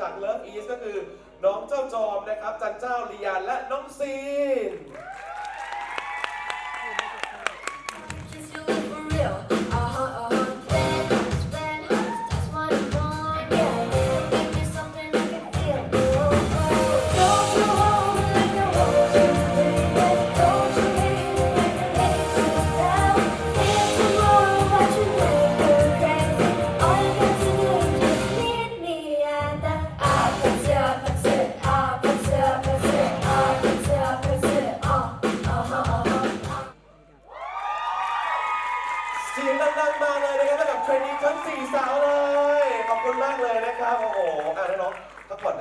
จากเลิฟอีสก็คือน้องเจ้าจอมนะครับ จันเจ้าลียานและน้องซีน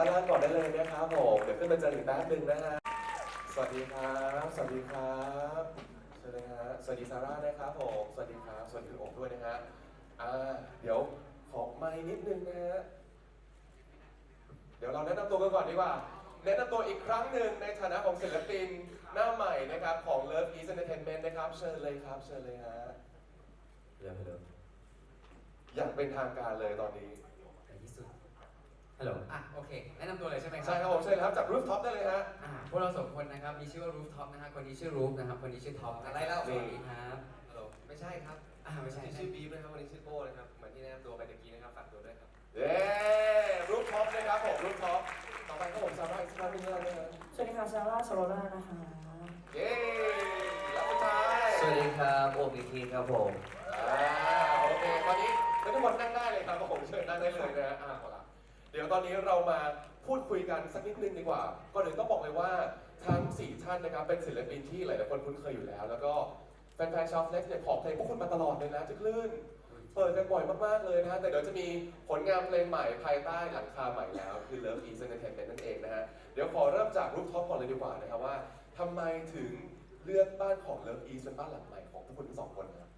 านล่างก่อนได้เลยนะครับผม เดี๋ยวขึ้นมาเจออีกแป๊บหนึงนะฮะ สวัสดีครับ สวัสดีครับเชิญเลยฮะสวัสดีซาร่านะครับผม สวัสดีครับ สวัสดีคุณโอ๊คด้วยนะฮะ อ่า เดี๋ยวขอไมค์นิดนึงนะฮะ เดี๋ยวเราแนะนำตัวกันก่อนดีกว่า แนะนำตัวอีกครั้งหนึ่งในฐานะของศิลปินหน้าใหม่นะครับของ Love East Entertainment นะครับ เชิญเลยครับ เชิญเลยฮะ เริ่มเริ่มอย่างเป็นทางการเลยตอนนี้ในที่สุด ฮัลโหล อะ โอเค แนะนำตัวเลยใช่ไหมครัใช่ครับผมเชิญครับจากรูฟท็อปได้เลยฮะ อ่าพวกเราสองคนนะครับ มีชื่อว่า Roof Top นะฮะคนนี้ชื่อ Roof นะครับ คนนี้ชื่อ Top อะไรเล่า สวัสดีครับ ฮัลโหลไม่ใช่ครับอ่าไม่ใช่ชื่อบีฟนะครับวันนี้ชื่อโก้นะครับเหมือนที่แนะนำตัวไปตะกี้นะครับฝากตัวด้วยครับเย้รูฟท็อปนะครับผมรูฟท็อปต่อไปก็ผมซาร่าอีกสักครั้งหนึงแล้วนะฮะสวัสดีค่ะซาร่าโซโลล่านะคะเย้แล้วสุดท้ายสวัสดีครับโอบิทีครับผม อ่าโอเคตอนนี้ทุกคนนั่งได้เลยครับผมเชิญนั่งได้เลยนะฮะอ่าเอาล่ะ เดี๋ยวตอนนี้เรามาพูดคุยกันสักนิดนึงดีกว่าก่อนอื่นต้องบอกเลยว่าทั้งสี่ท่านนะครับเป็นศิลปินที่หลายๆคนคุ้นเคยอยู่แล้ว แล้วก็แฟนๆชาวเฟล็กเนี่ยขอเพลงพวกคุณมาตลอดเลยนะจะคลื่นเปิดกันบ่อยมากๆเลยนะฮะ แต่เดี๋ยวจะมีผลงานเพลงใหม่ภายใต้หลังคาใหม่แล้ว คือ Love East Entertainment นั่นเองนะฮะ เดี๋ยวขอเริ่มจากรูปท็อปก่อนเลยดีกว่านะครับว่าทำไมถึงเลือกบ้านของ Love East เป็นบ้านหลังใหม่ของพวกคุณทั้งสองคนครับ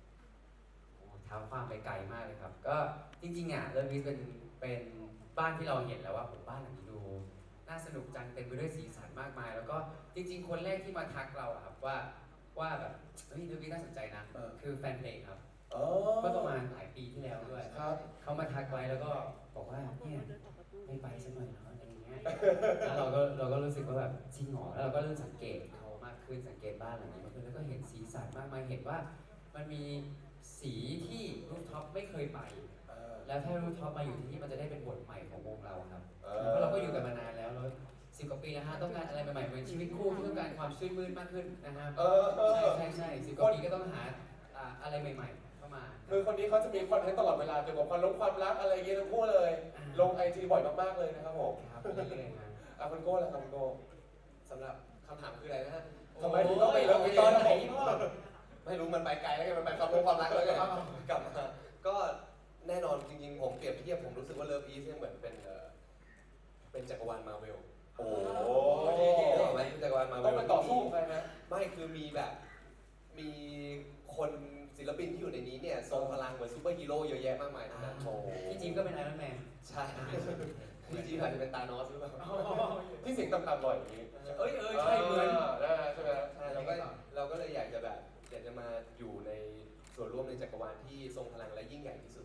โอ้เท้าความไปไกลมากเลยครับ ก็จริงๆอะเริ่มนี้เป็นเป็น บ้านที่เราเห็นแล้วว่าผมบ้านหลังนี้ดูน่าสนุกจังเต็มไปด้วยสีสันมากมาย แล้วก็จริง ๆ คนแรกที่มาทักเราอะครับว่าว่าแบบเฮ้ยเรื่องนี้น่าสนใจนะเออ คือแฟนเพลงครับ อ๋อเมื่อประมาณหลายปีที่แล้วด้วยครับ เขามาทักไว้แล้วก็บอกว่าเนี่ยไม่ไปสักหน่อยเหรออะไรอย่างเงี้ยแล้วเราก็เราก็รู้สึกว่าแบบจริงเหรอแล้วเราก็เริ่มสังเกตเขามากขึ้นสังเกตบ้านหลังนี้มากขึ้นแล้วก็เห็นสีสันมากมายเห็นว่า มันมีสีที่รูฟท็อปไม่เคยไปเออ แล้วถ้ารูฟท็อปมาอยู่ที่นี่มันจะได้เป็นบทใหม่ของวงเราครับเอเพราะเราก็อยู่กันมานานแล้วแล้วสิบกว่าปีแล้วฮะต้องการอะไรใหม่ๆเหมือนชีวิตคู่ที่ต้องการความชื่นมื่นมากขึ้นนะครับเออเออใช่ใช่ใช่สิบกว่าปีก็ต้องหาอ่าอะไรใหม่ๆเข้ามา คือคนนี้เขาจะมีคอนเทนต์ตลอดเวลาเกี่ยวกับความลงความรักอะไรอย่างเงี้ยทั้งคู่เลยลงไอจีบ่อยมากๆเลยนะครับผมครับเรื่อยๆนะอะคุณโก้ล่ะครับคุณโก้สำหรับคำถามคืออะไรนะฮะทำไมถึงต้องไป Love East ตอนไหน ไม่รู้มันไปไกลแล้วไงมันไปความรู้ความรักแล้วไงกลับมา ก็ แน่นอนจริงๆ ผมเปรียบเทียบผมรู้สึกว่าเลิฟอีสเนี่ยเหมือนเป็นเอ่อเป็นจักรวาลมาเวลโอ้นึกออกไหมเป็นจักรวาลมาเวลต้องไปต่อสู้กับใครนะไม่คือมีแบบ มีคนศิลปินที่อยู่ในนี้เนี่ยทรงพลังเหมือนซูเปอร์ฮีโร่เยอะแยะมากมายทั้งนั้นโอ้ที่จริงก็เป็นไอรอนแมนใช่ที่จริงอาจจะเป็นตานอสหรือเปล่าที่เสียงต่ำๆหน่อยอย่างนี้เอ้ยเอ้ยใช่เหมือนได้ใช่ไหมใช่เราก็เราก็เลยอยากจะแบบอยากจะมาอยู่ในส่วนร่วมในจักรวาลที่ทรงพลังและยิ่งใหญ่ที่สุดครับผม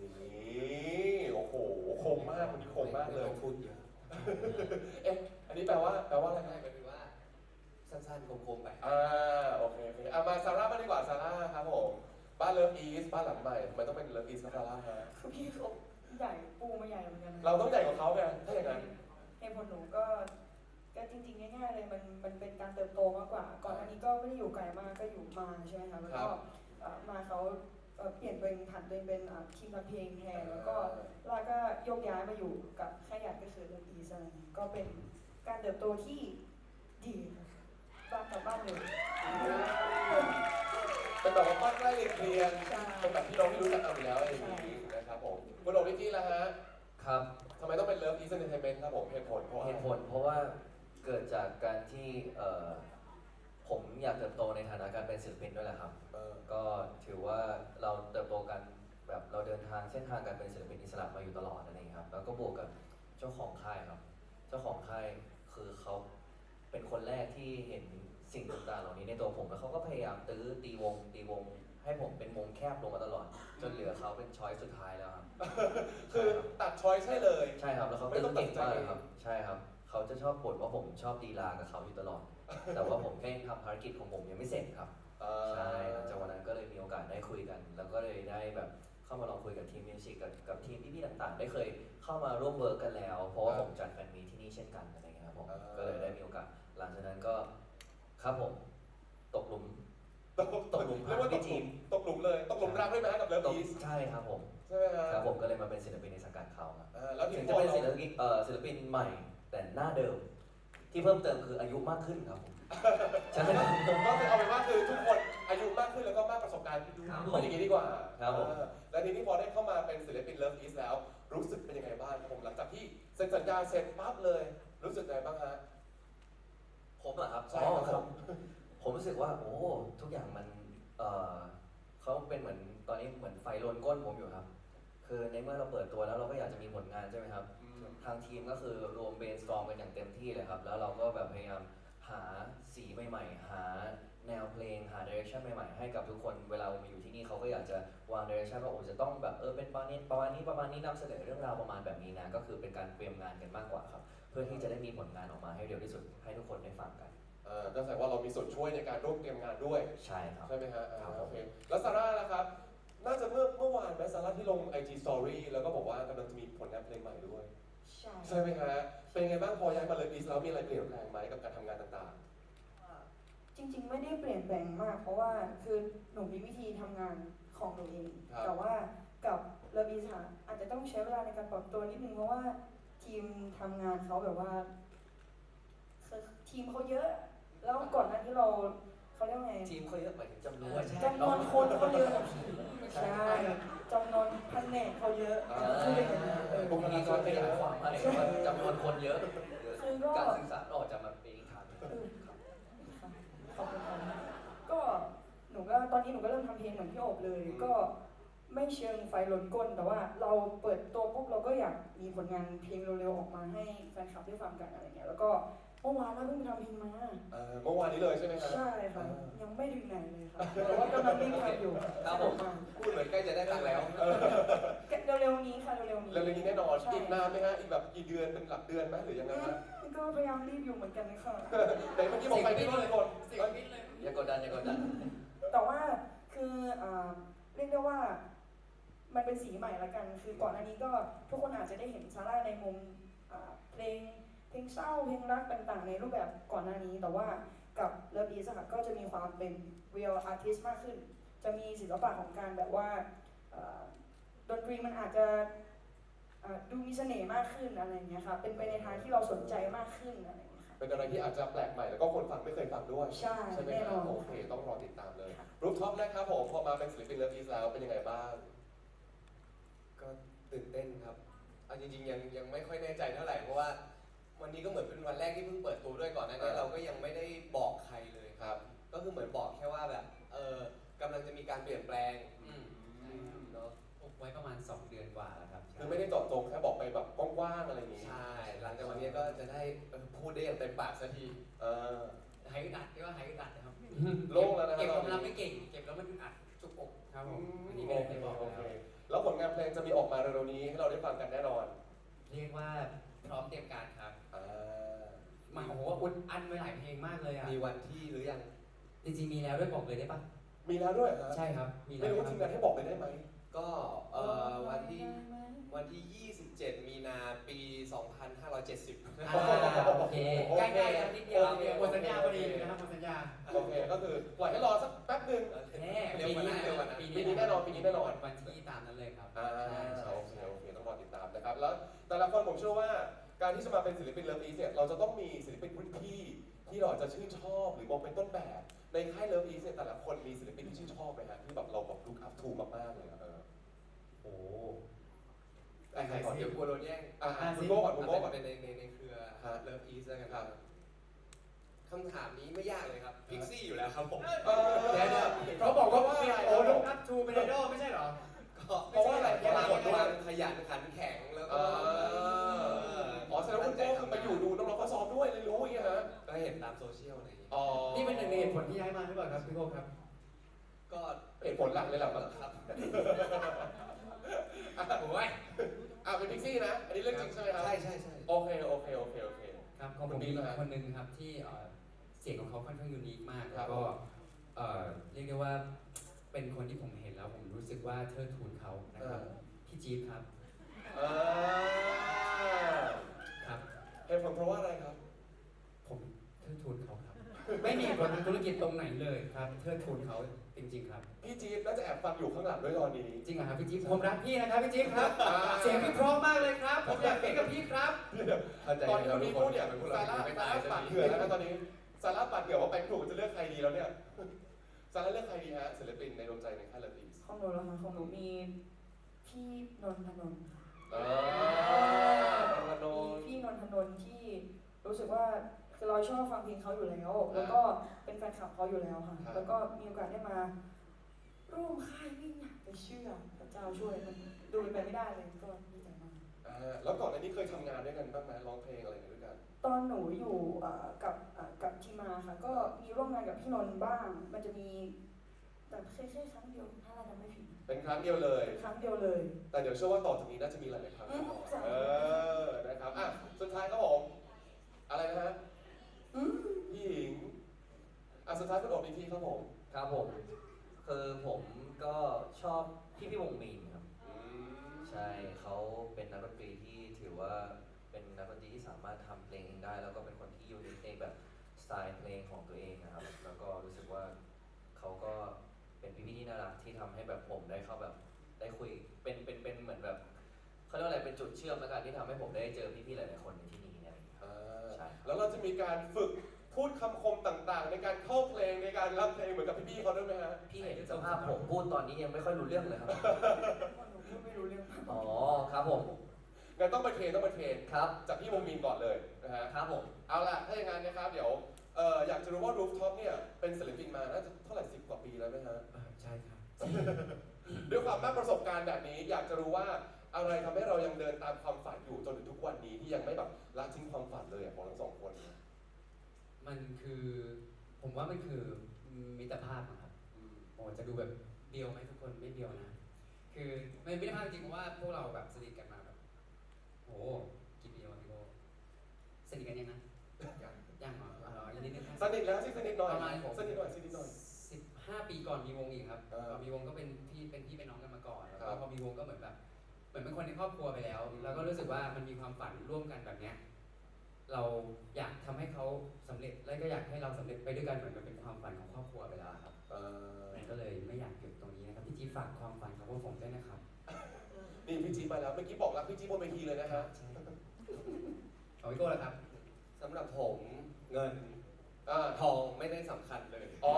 นี่โอ้โหคมมากคนนี้คมมากเลย ไต้องพูดเยอะเอ๊ะ อันนี้แปลว่าแปลว่าอะไรง่ายนะก็คือว่าสั้นๆโคมๆไป อ่าโอเคโอเคเอามาซาร่าบ้างดีกว่าซาร่าครับผม บ้านเลิฟอีสบ้านหลังใหม่ทำไมต้องเป็นเลิฟอีสซาร่าฮะคือพี่เขาใหญ่ปูมาใหญ่เหมือนกันนะเราต้องใหญ่กว่าเขาไงถ้าอย่างนั้น เหตุผลหนูก็ก็จริงๆง่ายๆเลยมันมันเป็นการเติบโตมากกว่า ก่อนหน้านี้ก็ไม่ได้อยู่ไกลมากก็อยู่มาใช่ไหมคะแล้วครัก็บเอ่อมาเขา เอ่อเปลี่ยนเป็นผันตัวเองเป็นอะทีมทำเพลงแทนแล้วก็ลาก็โยกย้ายมาอยู่กับค่ายใหญ่ก็คือเรื่องอีสอะไรอย่างเงี้ยก็เป็นการเติบโตที่ดีค่ะบ้านกับบ้านเลยเป็นแบบว่าบ้านใกล้เคียงใช่เป็นแบบที่เราไม่รู้จักกันอยู่แล้วอะไรอย่างนี้นะครับผมคุณโอริกี้ละฮะครับทำไมต้องเป็นเลิฟอีสเอนเตอร์เทนเมนต์ครับผมเหตุผลเพราะเหตุผลเพราะว่าเกิดจากการที่เอ่อ ผมอยากเติบโตในฐานะการเป็นศิลปินด้วยแหละครับ เออ ก็ถือว่าเราเติบโตกันแบบเราเดินทางเส้นทางการเป็นศิลปินอิสระมาอยู่ตลอดนั่นเองครับ แล้วก็บวกกับเจ้าของค่ายครับ เจ้าของค่ายคือเขาเป็นคนแรกที่เห็นสิ่งต่างๆเหล่านี้ในตัวผมแล้วเขาก็พยายามตื้อตีวงตีวง ให้ให้ผมเป็นวงแคบลงมาตลอด จนเหลือเขาเป็นช้อยสุดท้ายแล้วครับ คือตัดช้อยใช่เลย ใช่ครับแล้วเขาไม่เต้นต้องตัเก่ดงใจมากเลยครับ ใช่ครับ เขาจะชอบบ่นว่าผมชอบดีลากับเขาอยู่ตลอด แต่ว่าผมแค่ยังทำภารกิจของผมยังไม่เสร็จครับอ่าใช่หลังจากวันนั้นก็เลยมีโอกาสได้คุยกัน แล้วก็เลยได้แบบเข้ามาลองคุยกับทีมมิวสิกกับกับทีมพี่ๆต่างๆ ได้เคยเข้ามาร่วมเวิร์กกันแล้ว เพราะว่าผมจัดแฟนมีตที่นี่เช่นกันอะไรเงี้ยครับผมก็เลยได้มีโอกาส หลังจากนั้นก็ครับผมตกหลุมตกตกหลุมเรียกว่าตกหลุมตกหลุมเลยตกหลุมรักได้ไหมกับเลิฟตกอีสใช่ครับผมใช่ไหมฮะครับผมก็เลยมาเป็นศิลปินในสังกัดเขาครับอ่าแล้วทีถึมงพจะอเป็นเราศิลปินเอ่อศิลปินใหม่แต่หน้าเดิม ที่เพิ่มเติมคืออายุมากขึ้นครับใช่ไหมครับ ก็คือเอาเป็นว่าคือทุกคนอายุมากขึ้นแล้วก็มากประสบการณ์ครับเป็นอย่างนี้ดีกว่าครับผม เออแล้วทีนี้พอได้เข้ามาเป็นศิลปินเลิฟอีสแล้ว รู้สึกเป็นยังไงบ้างครับผมหลังจากที่เซ็นสัญญาเสร็จปั๊บเลย รู้สึกไงบ้างฮะ ผมเหรอครับใช่อ๋อครับผม ผมรู้สึกว่า โอ้ทุกอย่างมันเอ่อเขาเป็นเหมือนตอนนี้เหมือนไฟลนก้นผมอยู่ครับ คือในเมื่อเราเปิดตัวแล้วเราก็อยากจะมีผลงานใช่ไหมครับ ทางทีมก็คือรวมเบนสตรอมกันอย่างเต็มที่เลยครับ แล้วเราก็แบบพยายามหาสีใหม่ๆ หาแนวเพลง หาดิเรกชันใหม่ๆ ให้กับทุกคน เวลามาอยู่ที่นี่เขาก็อยากจะวางดิเรกชันว่าโอ้จะต้องแบบเออเป็นประมาณนี้ประมาณนี้ประมาณนี้นำเสนอเรื่องราวประมาณแบบนี้นะ ก็คือเป็นการเตรียมงานกันมากกว่าครับ เพื่อที่จะได้มีผลงานออกมาให้เร็วที่สุดให้ทุกคนได้ฟังกันเออก็แสดงว่าเรามีส่วนช่วยในการร่วมเตรียมงานด้วย ใช่ครับ ใช่ไหมฮะอ่าครับ โอเค แล้วซาร่าล่ะครับ น่าจะเมื่อเมื่อวานไหมซาร่าที่ลง IG Story แล้วก็บอกว่ากำลังจะมีผลงานเพลงใหม่ด้วย ใช่ใช่ไหมฮะเป็นไงบ้างพอย้ายมาเลยอีสแล้วมีอะไรเปลี่ยนแปลงไหมกับการทำงานต่างจริง ๆ ไม่ได้เปลี่ยนแปลงมาก เพราะว่าคือหนูมีวิธีทำงานของหนูเองครับแต่ว่ากับเรบีค่ะอาจจะต้องใช้เวลาในการปรับตัวนิดนึงเพราะว่าทีมทำงานเขาแบบว่าคือทีมเขาเยอะ แล้วก่อนหน้าที่เรา เขาเรียกว่าไงทีมเขาเยอะหมายถึงจำนวนจำนวนคนเขาเยอะใช่จำนวนแผนกเขาเยอะอ่าคืออย่างนั้นเออพวกนี้ก็ขยายความมาเลยว่าจำนวนคนเยอะ คือก็ การสื่อสารออกจะมาเป็นอีกทางหนึ่งเออค่ะขอบคุณค่ะก็หนูก็ตอนนี้หนูก็เริ่มทำเพลงเหมือนพี่โอบเลยก็ไม่เชิงไฟล้นก้น แต่ว่าเราเปิดตัวปุ๊บเราก็อยากมีผลงานเพลงเร็วๆออกมาให้แฟนคลับได้ฟังกันอะไรเงี้ยแล้วก็ เมื่อวานเราเพิ่งไปทำเพลงมาๆเอ่อเมื่อวานนี้เลยใช่ไหมฮะใช่ค่ะยังไม่ถึงไหนเลยค่ะแต่ว่ากำลังเร่งทำอยู่ครับผมพูดเหมือนใกล้จะได้ตังค์แล้วเร็วๆนี้ค่ะเร็วๆนี้เร็วๆนี้แน่นอนใช่อีกนานไหมฮะอีกแบบกี่เดือนเป็นหลักเดือนไหมหรือยังไงฮะก็พยายามรีบอยู่เหมือนกันค่ะไหนเมื่อกี้บอกไปไม่รอดคนเสียงพิ้นเลยอย่ากดดันอย่ากดดันแต่ว่าคืออ่าเรียกได้ว่ามันเป็นสีใหม่ละกัน คือก่อนอันนี้ก็ทุกคนอาจจะได้เห็นซาร่าในมุมอ่าเพลง เพลงเศร้าเพลงรักต่างๆ ในรูปแบบก่อนหน้านี้ แต่ว่ากับเลิฟอีสค่ะก็จะมีความเป็น real artist มากขึ้น จะมีศิลปะของการแบบว่าอ่าดนตรีมันอาจจะอ่าดูมีเสน่ห์มากขึ้นอะไรอย่างเงี้ยค่ะเป็นไปในทางที่เราสนใจมากขึ้นอะไรอย่างเงี้ยค่ะเป็นอะไรที่อาจจะแปลกใหม่แล้วก็คนฟังไม่เคยฟังด้วย ใช่ใช่ไหมแน่คนรัอบนโอเคต้องรอติดตามเลยรูปท็อปนะครับผมพอมาเป็นศิลปินเลิฟอีสแล้วเป็นยังไงบ้าง ก็ตื่นเต้นครับเอาจริงๆยังยังไม่ค่อยแน่ใจเท่าไหร่เพราะว่า วันนี้ก็เหมือนเป็นวันแรกที่เพิ่งเปิดตัวด้วยก่อนหน้านี้อ่าเราก็ยังไม่ได้บอกใครเลยครับ ก็คือเหมือนบอกแค่ว่าแบบเออกำลังจะมีการเปลี่ยนแปลงอืมเนาะอบไว้ประมาณ 2 เดือนกว่าแล้วครับคือไม่ได้เจาะจงแค่บอกไปแบบกว้างๆอะไรอย่างนี้ใช่หลังจากวันนี้ก็จะได้เออพูดได้อย่างเต็มปากสักที เออ หายอึดอัดเรียกว่าหายอึดอัดนะครับโล่งแล้วนะครับ เก็บความตอนนี้ลับไม่เก่ง เก็บแล้วมันอึดอัดจุกอกครับผมอันนี้ก็โอเลยเคได้บอกโอแล้เควแล้วผลงานเพลงจะมีออกมาเร็วๆนี้ให้เราได้ฟังกันแน่นอน เรียกว่าพร้อมเตรียมการครับอ่า มาโอ้โหอุดอันไว้หลายเพลงมากเลยอะมีวันที่หรือยัง จริงๆมีแล้วด้วยบอกเลยได้ปะมีแล้วด้วยฮะใช่ครับ มีแล้ไม่วรู้คทีรับมงานให้บอกเลยได้ไหม ก็เอ่อวันที่วันที่ 27 มีนาปี 2570อ่าโอเคใกล้ๆกันนิดเดียวนิดเดียวหมดสัญญาพอดีเลยนะครับหมดสัญญา โอเค ก็คือปล่อยให้รอสักแป๊บหนึ่งแน่เร็วกว่านั้นเร็วกว่านั้นปีปีนี้แน่นอนปีนี้แน่นอนวันที่ตามนั้นเลยครับอ่าใช่ใช่โอเคใช่โอเคต้องรอติดตามนะครับ แล้วแต่ละคนผมเชื่อว่า การที่จะมาเป็นศิลปินเลิฟอีสเนี่ยเราจะต้องมีศิลปินรุ่นพี่ที่เราจะชื่นชอบหรือมองเป็นต้นแบบ ในค่ายเลิฟอีสเนี่ยแต่ละคนมีศิลปินที่ชื่นชอบไหมฮะที่แบบเราแบบลุกอัพทูมากๆเลยอะเออโอ้แต่ใครก่อนเดี๋ยวกลัวโดนแย่งอะอะคุณโก้ก่อนคุณโก้ก่อน เป็นในในในเครือฮะเลิฟอีสแล้วกันครับคำถามนี้ไม่ยากเลยครับพิกซี่อยู่แล้วครับผมเออ เดี๋ยวเดี๋ยวเขาบอกว่าอะไรโอ้ลูกนัทชูเป็นไอดอลไม่ใช่เหรอ ก็เพราะว่าอะไรเพราะว่าความขยันขันแข็งแล้วเอก็ออ๋อ แสดงว่าคุณโก้คือมาอยู่ดูน้องๆเขาซ้อมด้วยเลยรู้อย่างเงี้ยฮะก็เห็นตามโซเชียลอะไรอย่างเงี้ยอ๋อนี่เป็นหนึ่งในเหตุผลที่ย้ายมาหรือเปล่าครับพี่โก้ครับ ก็เห็นผลหลักเลยแหละมั้งครับอะโอ้ยอะเป็นพิกซี่นะ อันนี้เรื่องจริงใช่ไหมครับใช่ใช่ใช่โอเคโอเคโอเคโอเค ครับของผมมีคนหนึ่งครับที่เอ่อเสียงของเขาค่อนข้างยูนิคมากครัแล้บวก็เอ่อเรียกได้ว่าเป็นคนที่ผมเห็นแล้วผมรู้สึกว่าเทิดทูนเขานะครับพี่จี๊บครับอ่าครับ เหตุผลเพราะว่าอะไรครับ ผมเทิดทูนเขาครับ ไม่มีผลทางธุรกิจตรงไหนเลยครับเทิดทูนเขาจริง ๆ ครับ พี่จี๊ดน่าจะแอบฟังอยู่ข้างหลังด้วยตอนนี้ จริงเหรอครับพี่จี๊บผมรักพี่นะครับพี่จี๊บครับ อ่า เสียงพี่เพราะมากเลยครับ ผมอยากเป็นกับพี่ครับ เข้าใจตอนที่เราคุณทุพี่กคพูนดเนี่ยเป็นพวกซาเราร่าไม่ซาตายร่าใช่ปัดไหมเผื่อแล้วนะตอนนี้ซาร่าปัดเผื่อว่าไปไม่ถูกจะเลือกใครดีแล้วเนี่ยซาร่าเลือกใครดีฮะศิลปินในดวงใจในค่ายเลฟีสของหนูแล้วค่ะของหนูมีพี่นนทนนท์ค่ะ อ่าธนนมีท์พี่นนทนนท์ที่รู้สึกว่าคือเราชอบฟังเพลงเขาอยู่แล้ว แล้วก็เป็นแฟนคลับเขาอยู่แล้วค่ะ แล้วก็มีโอกาสได้มา ร่วมค่ายไม่อยากจะเชื่อพระเจ้าช่วยมันดูเป็นไปไม่ได้เลยก็ดีใจมาก อ่าแล้วก่อนอันนี้เคยทำงานด้วยกันบ้างไหมร้องเพลงอะไรกันด้วยกัน ตอนหนูอยู่เอ่อกับเอ่อกับทีมาค่ะ ก็มีร่วมงานกับพี่นนท์บ้าง มันจะมี แต่แค่แค่ครั้งเดียวถ้าเราจำไม่ผิดเป็นครั้งเดียวเลย ครั้งเดียวเลย แต่เดี๋ยวเชื่อว่าต่อจากนี้น่าจะมีหลายๆครั้งแน่นอนอืมเออนะครับอะสุดท้ายครับผมอะไรนะฮะอืมพี่หญิงอะสุดท้ายคุณโอบอีกทีครับผมครับผมคือผมก็ชอบพี่พี่วงมีนครับอืมใช่เขาเป็นนักดนตรีที่ถือว่าเป็นนักดนตรีที่สามารถทำเพลงเองได้ แล้วก็เป็นคนที่ยูนิคเองแบบสไตล์เพลงของตัวเองนะครับ แล้วก็รู้สึกว่าเขาก็เป็ นพี่ๆที่น่ารักที่ทำให้แบบผมได้เข้าแบบได้คุยเป็นเป็นเป็นเหมือนแบบเขาเรียกว่าอะไรเป็นจุดเชื่อมแล้วกันที่ทำให้ผมได้เจอพี่ๆหลายๆคนในที่นี้เนี่ยอ่าใช่ครับแล้วเราจะมีการฝึกพูดคำคมต่างๆ ในการเข้าเพลงในการรับเพลงเหมือนกับพี่ๆเขาด้วยไหมฮะพี่เห็นสภาพผมพูดตอนนี้ยังไม่ค่อยรู้เรื่องเลยครับหนูพูดไม่รู้เรื่องอ๋อครับผมงั้นต้องไปเทรนต้องไปเทรนครับจากพี่วงมีนก่อนเลยนะฮะครับผมเอาล่ะถ้าอย่างนั้นนะครับเดี๋ยวเอ่ออยากจะรู้ว่า Rooftop เนี่ยเป็นศิลปินมาน่าจะเท่าไหร่สิบกว่าปีแล้วไหมฮะเออใช่ครับ ด้วยความมากประสบการณ์แบบนี้ อยากจะรู้ว่าอะไรทำให้เรายังเดินตามความฝันอยู่จนถึงทุกวันนี้ที่ยังไม่แบบละทิ้งความฝันเลยอะของทั้งสองคน มันคือผมว่ามันคือมิตรภาพอะครับอืมโอ้จะดูแบบเดียวไหมทุกคนไม่เดียวนะ คือมันเป็นมิตรภาพจริงๆเพราะว่าพวกเราแบบสนิทกันมาแบบโอ้กี่ปีวะพี่โบสนิทกันยังนะยังเหรออ๋อยังนิดนึงสนิทแล้วสิสนิทหน่อยประมาณผมสนิทหน่อยสนิทหน่อยสิบ ห้าปีก่อนมีวงอีกครับเออตอนมีวงก็เป็นพี่เป็นพี่เป็นน้องกันมาก่อนแล้วครัก็บ พอมีวงก็เหมือนแบบเหมือนเป็นคนในครอบครัวไปแล้วแล้วก็รู้สึกว่ามันมีความฝันร่วมกันแบบเนี้ยเราอยากทำให้เขาสำเร็จแล้วก็อยากให้เราสำเร็จไปด้วยกันเหมือนมันเป็นความฝันของครอบครัวไปแล้วครับเอ่อมันก็เลยไม่อยากหยุดตรงนี้นะครับพี่จีฝากความฝันของพวกผมด้วยนะครับนี่พี่จีมาแล้วเมื่อกี้บอกรักพี่จีบนเวทีเลยนะฮะใช่ของพี่โก้แล้วครับ สำหรับผมเงิน อ่าทองไม่ได้สำคัญเลยอ๋อ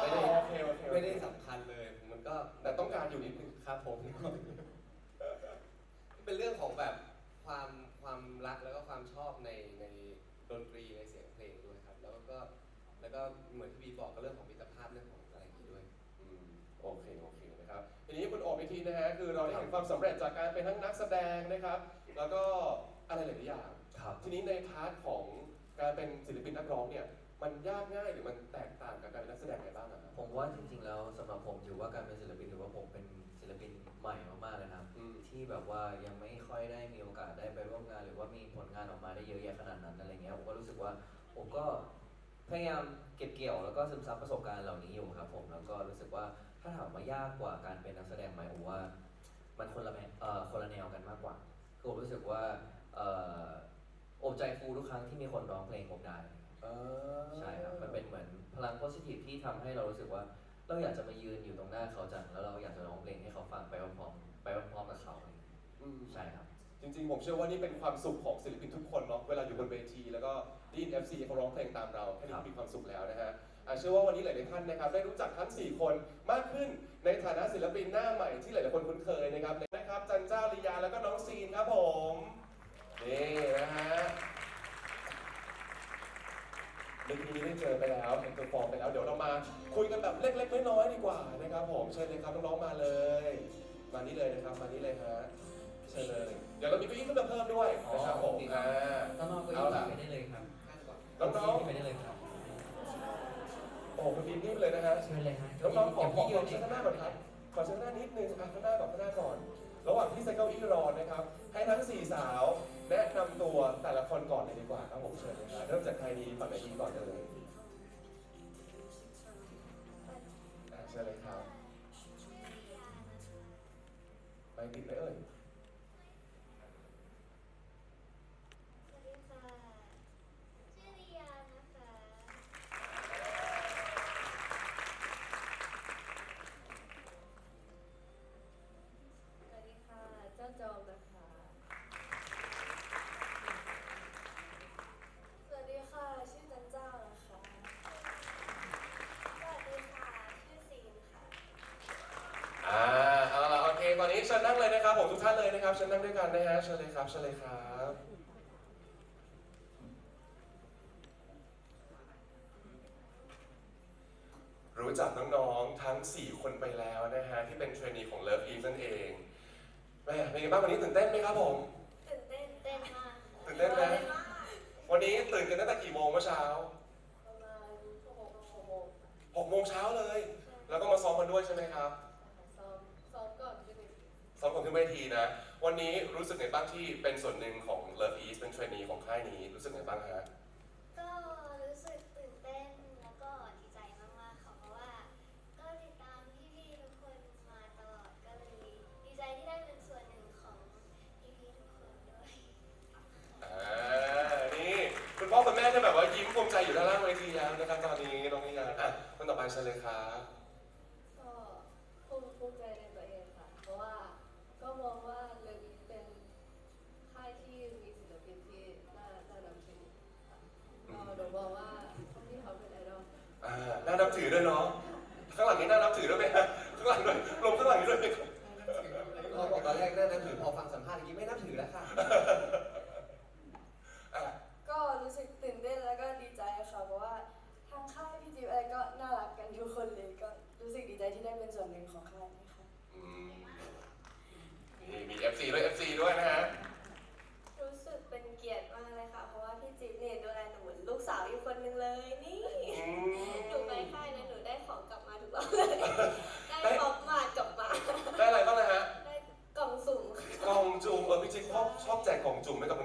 ไม่ได้โอเคโอเคโอเค ไม่ได้สำคัญเลยมันก็แต่ต้องการอยู่นิดนึงครับผม เป็นเรื่องของแบบความความรักแล้วก็ความชอบในในดนตรีในเสียงเพลงด้วยครับ แล้วก็แล้วก็เหมือนที่บีบอกก็เรื่องของมิตรภาพเรื่องของอะไรอย่างนี้ด้วย อืมโอเคโอเคนะครับทีนี้คุณโอบอีกทีนะฮะคือเราได้เห็นความสำเร็จจากการเป็นทั้งนักแสดงนะครับ แล้วก็อะไรหลายๆอย่าง ครับ ทีนี้ในพาร์ทของการเป็นศิลปินนักร้องเนี่ย มันยากง่ายหรือมันแตกต่างกับการเป็นนักแสดงไงบ้างอะครับ ผมว่าจริงๆแล้วสำหรับผมถือว่าการเป็นศิลปินถือว่าผมเป็นศิลปินใหม่มากๆเลยนะครับอืม ที่แบบว่ายังไม่ค่อยได้มีโอกาสได้ไปร่วมงาน หรือว่ามีผลงานออกมาได้เยอะแยะขนาดนั้นอะไรเงี้ยผมก็รู้สึกว่าผมก็พยายามเก็บเกี่ยว แล้วก็ซึมซับประสบการณ์เหล่านี้อยู่ครับผมแล้วก็รู้สึกว่าถ้าถามว่ายากกว่าการเป็นนักแสดงไหมผมว่า มันคนละแนวเอ่อคนละแนวกันมากกว่าคือผมรู้สึกว่าเอ่อ อบใจฟูทุกครั้งที่มีคนร้องเพลงผมได้อ่า ใช่ครับ มันเป็นเหมือนพลังโพสิทีฟที่ทำให้เรารู้สึกว่า เราอยากจะมายืนอยู่ตรงหน้าเขาจัง แล้วเราอยากจะร้องเพลงให้เขาฟังไปพร้อมๆไปพร้อมๆกับเขาอืมใช่ครับ จริงๆ ผมเชื่อว่านี่เป็นความสุขของศิลปินทุกคนเนาะ เวลาอยู่บนเวที แล้วก็ได้ยิน FC เขาร้องเพลงตามเราแค่นี้ครัก็บมีความสุขแล้วนะฮะอะเชื่อว่าวันนี้หลายๆท่านนะครับได้รู้จักทั้ง 4 คนมากขึ้นในฐานะศิลปินหน้าใหม่ที่หลายๆคนคุ้นเคยนะครับนะครับ จันเจ้าลียาแล้วก็น้องซีนครับผม นี่นะฮะเมื่อกี้นี้ได้เจอไปแล้วเห็นตัวฟอร์มไปแล้ว เดี๋ยวเรามาคุยกันแบบเล็กๆน้อยๆดีกว่านะครับผมเชิญเลยครับน้องๆมาเลย มานี่เลยนะครับมานี่เลยฮะเชิญเลยเดี๋ยวเรามีเก้าอี้ขึ้นมาเพิ่มด้วยนะครับผมอ๋ออ่าต้อนนอกก็เอายิ่ล่ะงไปได้เลยครับน้องไปได้เลยครับๆโอ้คุณบีมนี่เลยนะฮะ เชิญเลยฮะน้องๆขอขอขเดี๋อยวพี่เชิญข้างหน้าก่อนครับ ขอเชิญหน้านิดนึงอะข้างหน้าก่อนข้างหน้าก่อน ระหว่างที่เซตเก้าอี้รอนะครับ ให้ทั้งสี่สาว แนะนำตัวแต่ละคนก่อนเลยดีกว่าครับผมเชิญเลยครับเริ่มจากใครดีฝั่งไหนดีก่อนเลย เลยนะครับเชิญนั่งด้วยกันนะฮะเชิญเลยครับเชิญเลยครับรู้จักน้องๆทั้ง 4 คนไปแล้วนะฮะที่เป็นเทรนนีของ Love Eve นั่นเองแม่เป็นไงบ้างวันนี้ตื่นเต้นไหมครับผมตื่นเต้นเต้นมากตื่นเต้นไหมวันนี้ตื่นกันตั้งแต่กี่โมงเมื่อเช้าประมาณหกหกโมง6โมงเช้าเลย แล้วก็มาซ้อมกันด้วยใช่ไหมครับ ซ้อมซ้อมก่อนขึ้นเสองคนขึ้นเวทีนะ วันนี้รู้สึกไงบ้างที่เป็นส่วนหนึ่งของ Love East เป็นเทรนนีของค่ายนี้รู้สึกไงบ้างฮะ ก็รู้สึกตื่นเต้นแล้วก็ดีใจมากๆค่ะ เพราะว่า ก็ติดตามพี่ๆทุกคนมาตลอด ก็เลยดีใจที่ได้เป็นส่วนหนึ่งของพี่ๆทุกคนด้วย อ่า นี่คุณพ่อคุณแม่ที่แบบว่ายิ้มภูมิใจอยู่ด้านล่างเวทีแล้วนะครับตอนนี้น้องนิยาอะคนต่อไปเชิญเลยครับ ก็ภูมิภูมิใจในตัวเองค่ะ เพราะว่าก็มองว่าเรื่องนี้เป็นค่ายที่มีศิลปินที่น่าน่านับถือค่ะก็หนูมองว่าพี่เขาเป็นไอดอล อ่า น่านับ ถือด้วยเนาะข้างหลังนี้น่านับถือด้วยไหมฮะข้างหลังด้วย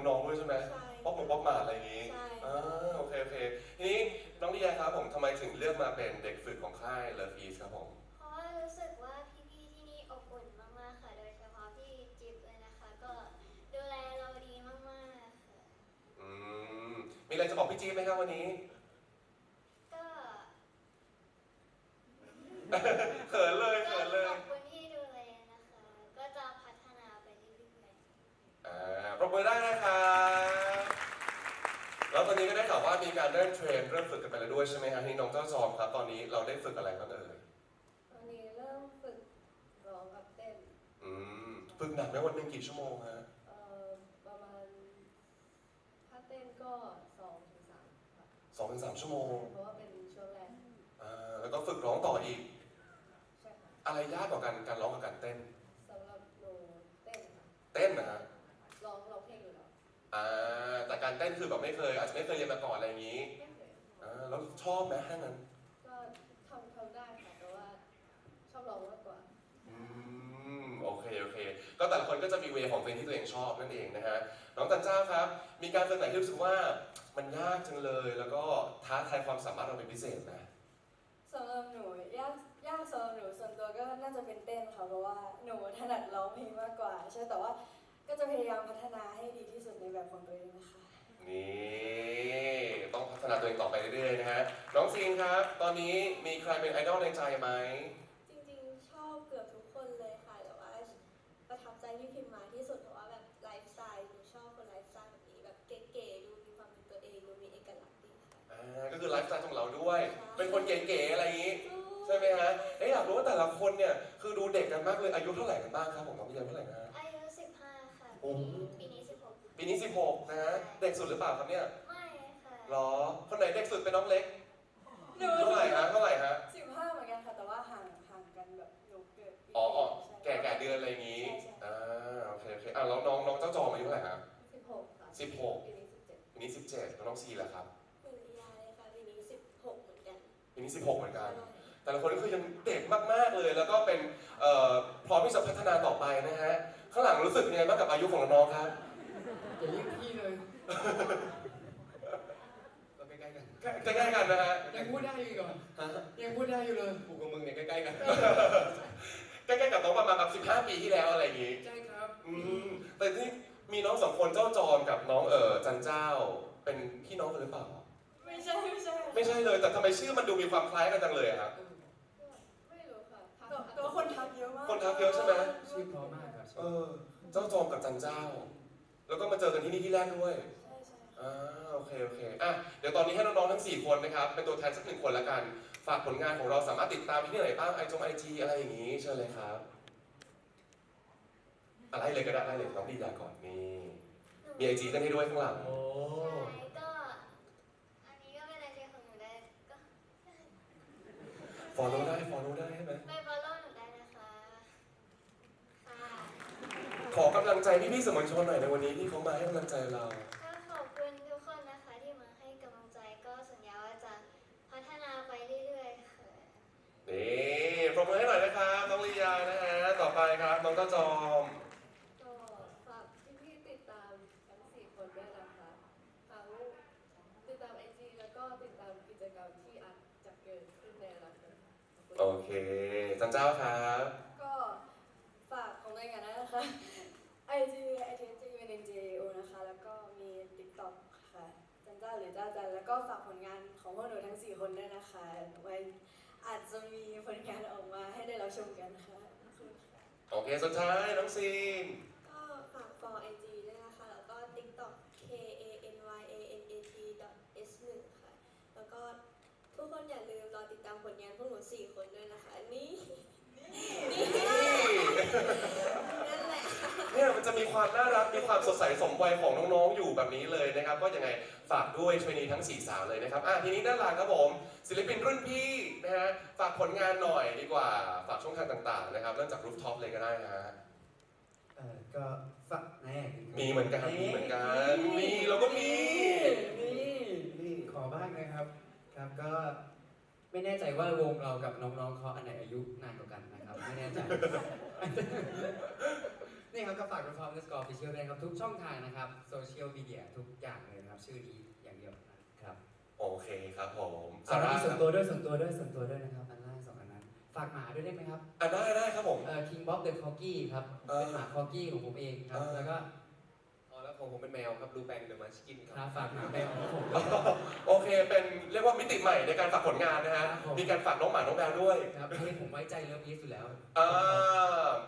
น้องๆด้วยใช่ไหมใช่ป๊อปหมงป๊อปหมาดอะไรอย่างนี้ใช่ อ่าโอเคโอเคทีนี้น้องลียาครับผมทำไมถึงเลือกมาเป็นเด็กฝึกของค่าย Love East ครับผม เพราะว่ารู้สึกว่าพี่ๆที่นี่อบอุ่นมากๆค่ะ โดยเฉพาะพี่จิ๊บเลยนะคะ ก็ดูแลเราดีมากๆค่ะอืมมีอะไรจะบอกพี่จี๊ดไหมครับวันนี้ ก็ เขินเลย ก็ เขินเลย ขอบคุณที่ดูแลนะคะ ก็จะพัฒนาไปเรื่อยๆ อ่าปรบมือได้นะครับแล้วตอนนี้ก็ได้ข่าวว่ามีกา รเริ่มเทรนเริ่มฝึกกันไปแล้วด้วยใช่ไหมฮะที่น้องเจ้าจอมครับตอนนี้เราได้ฝึกอะไรบ้างเอ่ยวันนี้เริ่มฝึกร้องกับเต้นอืมฝึกหนักไหมวันหนึ่งกี่ชั่วโมงฮะเอ่อประมาณถ้าเต้นก็สองถึงสามค่ะสองถึงสามชั่วโมงเพราะว่าเป็นช่วงแรกอ่าแล้วก็ฝึกร้องต่ออีก ใช่ค่ะอะไรยากกว่ากันการร้องกับการเต้น สำหรับหนูเต้นค่ะ เต้นนะฮะ อ่าแต่การเต้นคือแบบไม่เคย อาจจะไม่เคยเรียนมาก่อนอะไรอย่างนี้ไม่เคยอ่าแล้วชอบไหมถ้างั้นก็ทำทำได้ค่ะแต่ว่าชอบร้องมากกว่า อืมโอเคโอเค ก็แต่ละคนก็จะมีเวของตัวเองที่ตัวเองชอบนั่นเองนะฮะน้องจันเจ้าครับ มีการฝึกไหนที่รู้สึกว่ามันยากจังเลย แล้วก็ท้าทายความสามารถเราเป็นพิเศษนะ สำหรับหนูยากยากสำหรับหนูส่วนตัวก็น่าจะเป็นเต้นค่ะเพราะว่าหนูถนัดร้องเพลงมากกว่า ใช่แต่ว่า ก็จะพยายามพัฒนาให้ดีที่สุดในแบบของตัวเองนะคะ นี่ต้องพัฒนาตัวเองต่อไปเรื่อยๆนะฮะน้องซีนครับ ตอนนี้มีใครเป็นไอดอลในใจไหมจริงๆ ชอบเกือบทุกคนเลยค่ะ แต่ว่าประทับใจที่พิมพ์มาที่สุดเพราะว่าแบบไลฟ์สไตล์หนูชอบคนไลฟ์สไตล์แบบนี้แบบเก๋ๆดูมีความเป็นตัวเองดูมีเอกลักษณ์ดีค่ะอ่าก็คือไลฟ์สไตล์ของเราด้วย เป็นคนเก๋ๆอะไรอย่างนี้ ใช่ไหมฮะเอ๊ะอยากรู้ว่าแต่ละคนเนี่ยคือดูเด็กกันมากเลยอายุเท่าไหร่กันบ้างครับผมน้องพี่ยันเท่าไหร่นะอายุ15ค่ะ โอ้ปีนี้16ปีนี้ 16นะฮะเด็กสุดหรือเปล่าครับเนี่ยไม่ค่ะหรอ คนไหนเด็กสุดเป็นน้องเล็ก หนูเท่าไหร่ฮะ เท่าไหร่ฮะสิบห้าเหมือนกันค่ะ แต่ว่าห่างห่างกันแบบหนูเกิดปีอ๋ออ๋อใช่ แก่แก่เดือนอะไรอย่างงี้ ใช่ใช่ อ่า โอเคโอเคอะแล้วน้องน้องเจ้าจอมอายุเท่าไหร่ครับ16ค่ะ16ปีนี้17ปีนี้ 17แล้วน้องซีล่ะครับหนูยาเลยค่ะปีนี้สิบหกเหมือนกันปีนี้ 16 เหมือนกันแต่แต่ละคนก็คือยังเด็กมาก ๆ เลย แล้วก็เป็นเอ่อพร้อมที่จะพัฒนาต่อไปนะฮะ ข้างหลังรู้สึกยังไงบ้างกับอายุของน้องๆครับ อย่าเรียกพี่เลยก็ใกล้ๆกันใกล้ๆกันนะฮะยังพูดได้อยู่อีกเหรอฮะยังพูดได้อยู่เลยกูกับมึงเนี่ยใกล้ๆกัน ใกล้ๆกับน้องประมาณแบบ15 ปีที่แล้วอะไรอย่างงี้ ใช่ครับอืมแต่ที่มีน้องสองคนเจ้าจอมกับน้องเอ๋อจันเจ้า เป็นพี่น้องกันหรือเปล่า ไม่ใช่ไม่ใช่ไม่ใช่เลย แต่ทำไมชื่อมันดูมีความคล้ายกันจังเลยอะครับ ไม่รู้ค่ะทักแต่แต่ว่าคนทักเยอะมากคนทักเยอะใช่ไหม ชื่อเพราะมากครับ เออ เจ้าจอมกับจันเจ้า แล้วก็มาเจอกันที่นี่ที่แรกด้วยใช่ใช่อ่าโอเคโอเคอะเดี๋ยวตอนนี้ให้น้องๆทั้ง 4 คนนะครับ เป็นตัวแทนสักหนึ่งคนละกัน ฝากผลงานของเราสามารถติดตามที่ไหนบ้างไอจงไอจีอะไรอย่างนี้เชิญเลยครับ อะไรเลยก็ได้ได้เลยน้องดีดาก่อนนี่ มีไอจีกันให้ด้วยข้างหลัง โอ้ใช่ก็ อันนี้ก็เป็นไอจีของหนูได้ก็ follow ได้ follow ได้ใช่ไหมไป follow หนูได้นะคะ ค่ะ ขอกำลังใจพี่ๆสื่อมวลชนหน่อยในวันนี้ที่เขามาให้กำลังใจเรา ก็ขอบคุณทุกคนนะคะที่มาให้กำลังใจก็สัญญาว่าจะพัฒนาไปเรื่อยๆค่ะ นี่ปรบมือให้หน่อยนะครับน้องลียานะฮะต่อไปครับน้องเจ้าจอม ก็ฝากพี่ๆติดตามทั้งสี่คนด้วยนะคะทั้งติดตามไอจีแล้วก็ติดตามกิจกรรมที่อาจจะเกิดขึ้นในอนาคตขอบคุณโอเคจันเจ้าครับ ก็ฝากของตัวเองกันนะคะ IG ITG UNNJO นะคะ แล้วก็มี TikTok ค่ะ จันจ้าหรือจ้าจันแล้วก็ฝากผลงานของพวกหนูทั้ง 4 คนด้วยนะคะไว้อาจจะมีผลงานออกมาให้ได้รับชมกันค่ะขอบคุณค่ะโอเคสุดท้ายน้องซีนก็ฝาก for IG ด้วยนะคะ แล้วก็ TikTok K A N Y A N A T S 1ค่ะ แล้วก็ทุกคนอย่าลืมรอติดตามผลงานพวกหนู4คนด้วยนะคะ นี่ นี่นั่นแหละ เนี่ยมัน จะมีความน่ารักมีความสดใสสมวัยของน้องๆอยู่แบบนี้เลยนะครับ ก็ยังไงฝากด้วยชวนีทั้ง4สาวเลยนะครับอะทีนี้ด้านหลังครับผมศิลปินรุ่นพี่นะฮะฝากผลงานหน่อยดีกว่า ฝากช่องทางต่างๆนะครับเริ่มจากรูฟท็อปเลยก็ได้นะฮะเออก็ฝักแน่มีเหมือนกันมีเหมือนกันมีเราก็มีนี่นี่ขอบ้างนะครับ ครับก็ไม่แน่ใจว่าวงเรากับน้องๆเขาอันไหนอายุนานกว่ากันนะครับ ไม่แน่ใจ นี่ครับก็ฝากเป็นฟอร์มสกอร์ฟิเชียลด้วยนะครับทุกช่องทางนะครับโซเชียลมีเดียทุกอย่างเลยนะครับ ชื่อนี้อย่างเดียวนะครับโอเคครับผมสาสาระระส่วนตัวด้วยส่วนตัวด้วยส่วนตัวด้วยนะครับอันล่างสองอันนั้น ฝากหมาด้วยได้ไหมครับอะได้ได้ครับผมเอ่อ King Bob the Corgi ครับเออเป็นหมาคอกี้ของผมเองครับเออแล้วก็อ๋อแล้วของผมเป็นแมวครับดูแปงเดอะมันสกินคครัรับบฝากหมาแมวของผมด้วยโอเค เป็นเรียกว่ามิติใหม่ในการฝากผลงานนะฮะครับผมมีการฝากน้องหมาน้องแมวด้วยครับให้ผมไว้ใจเลิฟพีสอยู่แล้วอ่า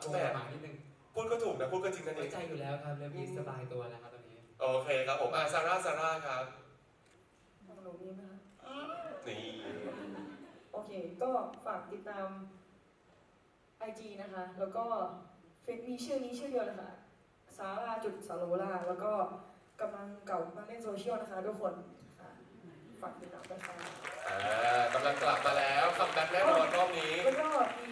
โอ้แหมหมานิดนึง พูดก็ถูกนะพูดก็จริงนะไว้นี่ใจอยู่แล้วครับเลิฟพีสสบายตัวแล้วครับตอนนี้ โอเคครับผมอะซาร่าซาร่าครับของหนูมีไหมคะ นี่โอเค ก็ฝากติดตาม IG นะคะ แล้วก็เฟซมีชื่อนี้ชื่อเดียวเลยค่ะซาร่าจุดซาโลล่าแล้วก็กำลังเก่ามาเล่นโซเชียลนะคะ ทุกคนค่ะฝากติดตามด้วยค่ะอ่ากำลังกลับมาแล้วคัมแบ็กแน่นอนรอบนี้ แล้วก็มี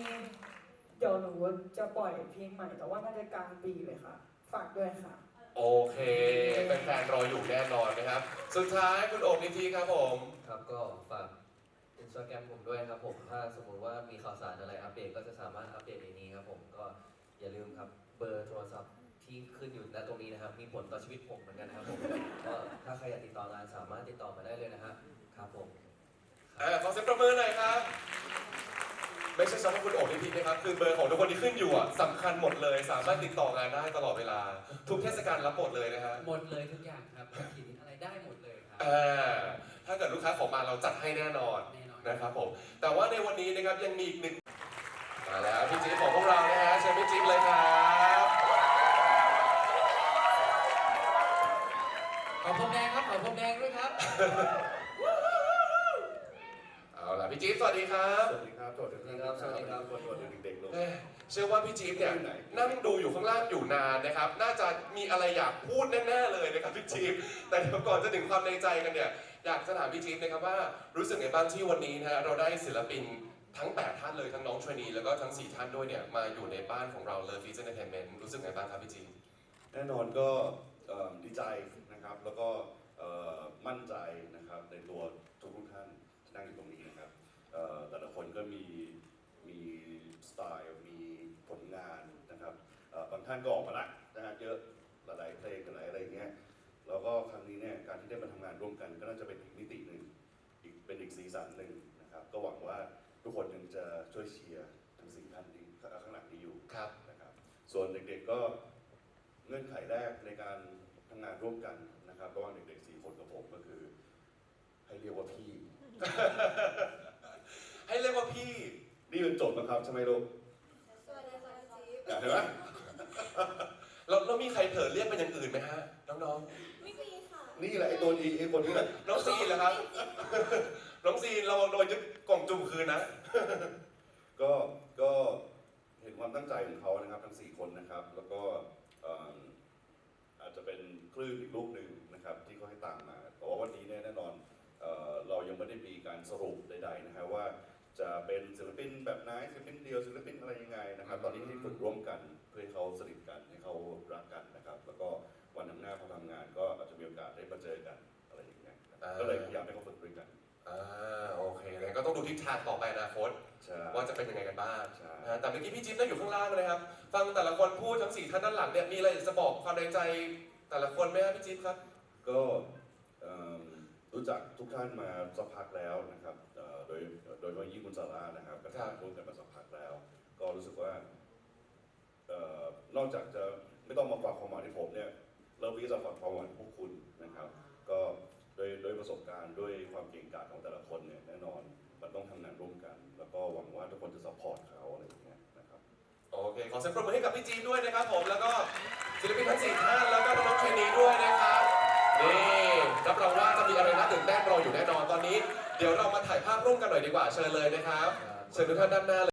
เดี๋ยวหนูจะปล่อยเพลงใหม่แต่ว่าน่าจะกลางปีเลยค่ะ ฝากด้วยค่ะ โอเคเป็นแฟนๆรออยู่แน่นอนนะครับ สุดท้ายคุณโอมนิธิครับผม ครับก็ฝากอินสตาแกรมผมด้วยครับผม ถ้าสมมุติว่ามีข่าวสารอะไรอัปเดตก็จะสามารถอัปเดตในนี้ครับผมก็อย่าลืมครับเบอร์โทรศัพท์ที่ขึ้นอยู่ณตรงนี้นะครับ มีผลต่อชีวิตผมเหมือนกันนะครับผมก็ถ้าใครอยากติดต่องานสามารถติดต่อมาได้เลยนะฮะครับผมอ่าขอเสียงประมือหน่อยครับ ไม่ใช่เฉพาะคุณโอนิธินะครับ คือเบอร์ของทุกคนที่ขึ้นอยู่อะสำคัญหมดเลย สามารถติดต่องานได้ตลอดเวลา ทุกเทศกาลรับหมดเลยนะฮะหมดเลยทุกอย่างครับกระถินอะไรได้หมดเลยครับ อ่าถ้าเกิดลูกค้าขอมาเราจัดให้แน่นอนแน่นอน นะครับผม แต่ว่าในวันนี้นะครับยังมีอีกหนึ่งมาแล้วพี่จิ๊บของพวกเรานะฮะเชิญพี่จิ๊บเลยครับขอพรมแดงครับขอพรมแดงด้วยครับ เอาล่ะพี่จิ๊บสวัสดีครับสวัสดีครับสวัสดีครับสวัสดีครับสวัสดีเด็กๆลูกเอ้ยเชื่อว่าพี่จิ๊บเนี่ยนั่งดูอยู่ข้างล่างอยู่นานนะครับ น่าจะมีอะไรอยากพูดแน่ๆเลยนะครับพี่จิ๊บแต่เดี๋ยวก่อนจะถึงความในใจกันเนี่ยอยากจะถามพี่จิ๊บนะครับว่ารู้สึกไงบ้างที่วันนี้นะฮะเราได้ศิลปินทั้ง 8 ท่านเลยทั้งน้องชวนีแล้วก็ทั้ง 4 ท่านด้วยเนี่ยมาอยู่ในบ้านของเราเลยฟิชเนอร์เทนเมนต์รู้สึกไงบ้างครับพี่จิ๊บ แน่นอนก็เอ่อดีใจนะครับ แล้วก็เอ่อมั่นใจนะครับในตัวทุกๆท่านที่นั่งอยู่ตรง แต่ละคนก็มีมีสไตล์มีผลงานนะครับเอ่อบางท่านก็ออกมาละนะฮะเยอะหลายๆเพลงหลายอะไรอย่างเงี้ยแล้วก็ครั้งนี้เนี่ยการที่ได้มาทำงานร่วมกันก็น่าจะเป็นอีกมิติหนึ่งอีกเป็นอีกสีสันหนึ่งนะครับ ก็หวังว่าทุกคนยังจะช่วยเชียร์ทั้งสี่ท่านนี้ข้างหลังนี้อยู่ครับนะครับ ส่วนเด็กๆก็เงื่อนไขแรกในการทำงานร่วมกันนะครับระหว่างเด็กๆสี่คนกับผมก็คือ ให้เรียกว่าพี่ ให้เรียกว่าพี่ นี่เป็นโจทย์บังคับใช่ไหมลูกสวัสดีค่ะจิ๊บอะเห็นไหมเราเรามีใครเผลอเรียกเป็นอย่างอื่นไหมฮะ น้องไม่มีค่ะนี่แหละไอ้ตัวนี้ไอ้คนนี้แหละ ๆ น้องซีนเหรอครับ น้องซีนเราโดนยึดกล่องจุ่มคืนนะ ก็ก็เห็นความตั้งใจของเขานะครับทั้งสี่คนนะครับ แล้วก็เอิ่มอาจจะเป็นคลื่นอีกลูกหนึ่งนะครับ ที่เขาให้ตามมาแต่ว่าวันนี้เนี่ยแน่นอนเอ่อเรายังไม่ได้มีการสรุปใดๆนะครับว่า จะเป็นศิลปินแบบไหนศิลปินเดียวศิลปินอะไรยังไงนะครับ ตอนนี้ให้ฝึกร่วมกันเพื่อให้เขาสนิทกันให้เขารักกันนะครับ แล้วก็วันข้างหน้าพอทำงาน ก็อาจจะมีโอกาสได้มาเจอกันอะไรอย่างเงี้ยนะครับอ่าก็เลยพยายามให้เขาฝึกด้วยกัน อ่าโอเคงั้นก็ต้องดูทิศทางต่อไปอนาคต ใช่ ว่าจะเป็นยังไงกันบ้างใช่อ่าแต่เมื่อกี้พี่จิ๊บนั่งอยู่ข้างล่างเลยครับ ฟังแต่ละคนพูดทั้งสี่ท่านด้านหลังเนี่ยมีอะไรจะบอกความในใจแต่ละคนไหมครับพี่จิ๊บครับ ก็เอิ่มรู้จักทุกท่านมาสักพักแล้วนะครับเอ่อ โดยโดยเฉพาะยิ่งคุณซาร่านะครับก็ครับทำร่วมกันมาสักพักแล้ว ก็รู้สึกว่าเอ่อนอกจากจะไม่ต้องมาฝากความหวังที่ผมเนี่ยเราวิจะฝากความหวังพวกคุณนะครับ ก็โดยโดยประสบการณ์ด้วยความเก่งกาจของแต่ละคนเนี่ยแน่นอนมันต้องทำงานร่วมกัน แล้วก็หวังว่าทุกคนจะสปอร์ตเขาอะไรอย่างเงี้ยนะครับโอเคขอเสียงปรบมือให้กับพี่จี๊ดด้วยนะครับผมแล้วก็ศิลปินทั้งสี่ท่านแล้วก็น้องเทนนีด้วยนะครับ นี่รับรองว่าจะมีอะไรน่าตื่นเต้นรออยู่แน่นอนตอนนี้ เดี๋ยวเรามาถ่ายภาพร่วมกันหน่อยดีกว่าเชิญเลยนะครับ เชิญทุกท่านด้านหน้าเลย